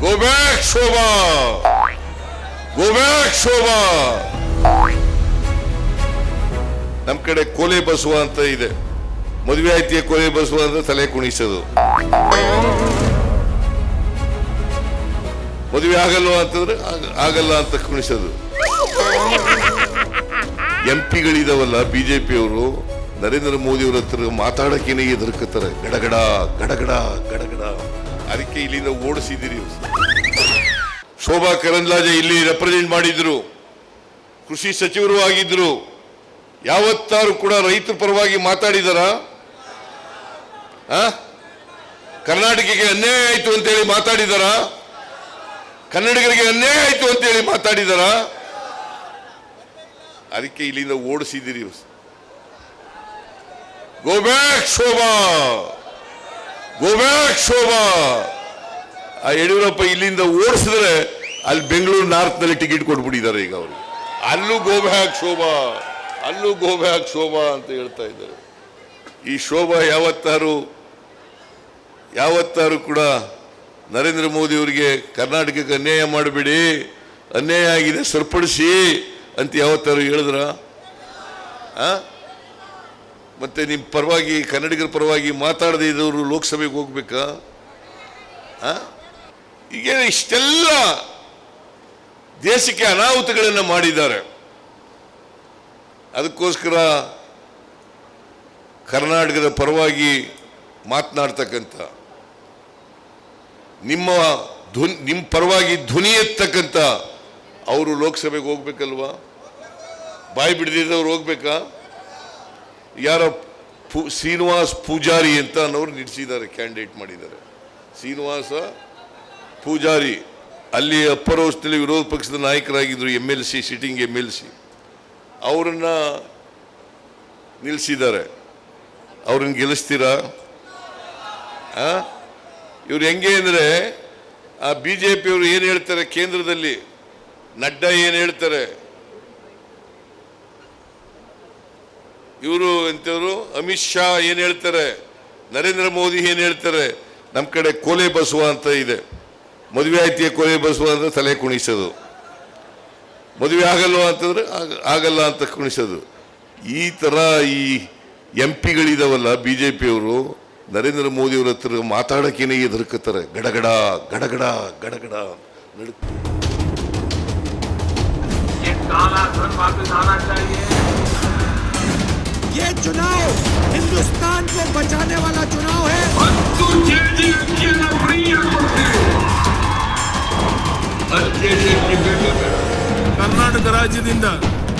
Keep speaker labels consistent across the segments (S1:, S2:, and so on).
S1: ಗೋ back, Shobha ಗೋ back, Shobha ನಮ್ಮ ಕಡೆ ಕೊಲೆ ಬಸವ ಅಂತ ಇದೆ. ಮದುವೆ ಆಯ್ತಿಯ ಕೊಲೆ ಬಸವ ಅಂತ ತಲೆ ಕುಣಿಸೋದು. ಮದುವೆ ಆಗಲ್ವ ಅಂತಂದ್ರೆ ಆಗ- ಆಗಲ್ಲ ಅಂತ ಕುಣಿಸೋದು. ಎಂ ಪಿಗಳಿದಾವಲ್ಲ ಬಿಜೆಪಿ ಅವರು ನರೇಂದ್ರ ಮೋದಿ ಅವ್ರ ಹತ್ರ ಮಾತಾಡಕ್ಕೇನೆ ಎದುರ್ಕತ್ತಾರೆ ಗಡಗಡ ಗಡಗಡ ಗಡಗಡ. ಅದಕ್ಕೆ ಇಲ್ಲಿಂದ ಓಡಿಸಿದಿರಿ ಶೋಭಾ ಕರಂದ್ಲಾಜೆ ಇಲ್ಲಿ ರೆಪ್ರೆಸೆಂಟ್ ಮಾಡಿದ್ರು. ಕೃಷಿ ಸಚಿವರು ಆಗಿದ್ರು. ಯಾವತ್ತಾರು ಕೂಡ ರೈತರ ಪರವಾಗಿ ಮಾತಾಡಿದಾರ? ಕರ್ನಾಟಕಕ್ಕೆ ಅನ್ಯಾಯ ಆಯ್ತು ಅಂತೇಳಿ ಮಾತಾಡಿದಾರ? ಕನ್ನಡಿಗರಿಗೆ ಅನ್ಯಾಯ ಆಯ್ತು ಅಂತೇಳಿ ಮಾತಾಡಿದಾರ? ಅದಕ್ಕೆ ಇಲ್ಲಿಂದ ಓಡಿಸಿದಿರಿ go back Shobha! Go back Shobha. ಆ ಯಡಿಯೂರಪ್ಪ ಇಲ್ಲಿಂದ ಓಡಿಸಿದ್ರೆ ಅಲ್ಲಿ ಬೆಂಗಳೂರು ನಾರ್ತ್ನಲ್ಲಿ ಟಿಕೆಟ್ ಕೊಟ್ಬಿಟ್ಟಿದ್ದಾರೆ ಈಗ ಅವರು. ಅಲ್ಲೂ ಗೋ ಬ್ಯಾಕ್ ಶೋಭಾ, ಅಲ್ಲೂ ಗೋ ಬ್ಯಾಕ್ ಶೋಭಾ ಅಂತ ಹೇಳ್ತಾ ಇದ್ದಾರೆ. ಈ ಶೋಭಾ ಯಾವತ್ತಾರು ಯಾವತ್ತಾರು ಕೂಡ ನರೇಂದ್ರ ಮೋದಿ ಅವರಿಗೆ ಕರ್ನಾಟಕಕ್ಕೆ ಅನ್ಯಾಯ ಮಾಡಬೇಡಿ, ಅನ್ಯಾಯ ಆಗಿದೆ, ಸರಿಪಡಿಸಿ ಅಂತ ಯಾವತ್ತಾರು ಹೇಳಿದ್ರ? ಮತ್ತೆ ನಿಮ್ಮ ಪರವಾಗಿ, ಕನ್ನಡಿಗರ ಪರವಾಗಿ ಮಾತಾಡದೇ ಇದ್ದವರು ಲೋಕಸಭೆಗೆ ಹೋಗ್ಬೇಕಾ? ಹಾಂ ಈಗೇನು ಇಷ್ಟೆಲ್ಲ ದೇಶಕ್ಕೆ ಅನಾಹುತಗಳನ್ನು ಮಾಡಿದ್ದಾರೆ. ಅದಕ್ಕೋಸ್ಕರ ಕರ್ನಾಟಕದ ಪರವಾಗಿ ಮಾತನಾಡ್ತಕ್ಕಂಥ, ನಿಮ್ಮ ಧ್ವನಿ ನಿಮ್ಮ ಪರವಾಗಿ ಧ್ವನಿ ಎತ್ತಕ್ಕಂಥ, ಅವರು ಲೋಕಸಭೆಗೆ ಹೋಗ್ಬೇಕಲ್ವಾ? ಬಾಯಿ ಬಿಡದಿದ್ದವ್ರು ಹೋಗ್ಬೇಕಾ? ಯಾರೋ ಪು ಶ್ರೀನಿವಾಸ್ ಪೂಜಾರಿ ಅಂತ ಅನ್ನೋರು ನಿಲ್ಲಿಸಿದ್ದಾರೆ ಕ್ಯಾಂಡಿಡೇಟ್ ಮಾಡಿದ್ದಾರೆ. ಶ್ರೀನಿವಾಸ ಪೂಜಾರಿ, ಅಲ್ಲಿ ಅಪ್ಪರ್ ವಿರೋಧ ಪಕ್ಷದ ನಾಯಕರಾಗಿದ್ದರು M L C sitting M L C ಅವರನ್ನ ನಿಲ್ಲಿಸಿದ್ದಾರೆ ಅವ್ರನ್ನ ಗೆಲ್ಲಿಸ್ತೀರಾ? ಇವ್ರು ಹೆಂಗೆ ಅಂದರೆ, ಆ ಬಿ ಜೆ ಪಿಯವರು ಏನು ಹೇಳ್ತಾರೆ ಕೇಂದ್ರದಲ್ಲಿ? ನಡ್ಡಾ ಏನು ಹೇಳ್ತಾರೆ? ಇವರು ಅಂತವರು ಅಮಿತ್ ಶಾ ಏನು ಹೇಳ್ತಾರೆ? ನರೇಂದ್ರ ಮೋದಿ ಏನು ಹೇಳ್ತಾರೆ? ನಮ್ಮ ಕಡೆ ಕೊಲೆ ಬಸವ ಅಂತ ಇದೆ. ಮದುವೆ ಆಯ್ತಿಯ ಕೊಲೆ ಬಸವ ಅಂದ್ರೆ ತಲೆ ಕುಣಿಸೋದು. ಮದುವೆ ಆಗಲ್ವ ಅಂತಂದ್ರೆ ಆಗ- ಆಗಲ್ಲ ಅಂತ ಕುಣಿಸೋದು. ಈ ಥರ ಈ ಎಂ ಪಿಗಳಿದಾವಲ್ಲ ಬಿ ಜೆ ಪಿಯವರು, ನರೇಂದ್ರ ಮೋದಿ ಅವ್ರ ಹತ್ರ ಮಾತಾಡೋಕ್ಕೇನೆ ಎದುರ್ಕತ್ತಾರೆ ಗಡಗಡ ಗಡಗಡ ಗಡಗಡ ನಡು
S2: ये काला धन वापस आना चाहिए
S3: ये चुनाव हिंदुस्तान को बचाने वाला चुनाव है
S2: ಹತ್ತು ಕೆಜಿಯ ಪ್ರಿಯ ಹತ್ತು ಕೆಜಿ ಟಿಕೆಟ್
S4: ಕರ್ನಾಟಕ ರಾಜ್ಯದಿಂದ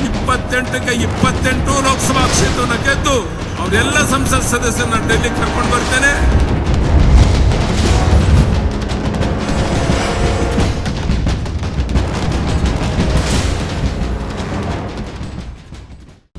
S4: ಇಪ್ಪತ್ತೆಂಟಕ್ಕೆ ಇಪ್ಪತ್ತೆಂಟು ಲೋಕಸಭಾ ಕ್ಷೇತ್ರವನ್ನು ಗೆದ್ದು ಅವರೆಲ್ಲ ಸಂಸತ್ ಸದಸ್ಯರನ್ನ ಡೆಲ್ಲಿಗೆ ಕರ್ಕೊಂಡು ಬರ್ತೇನೆ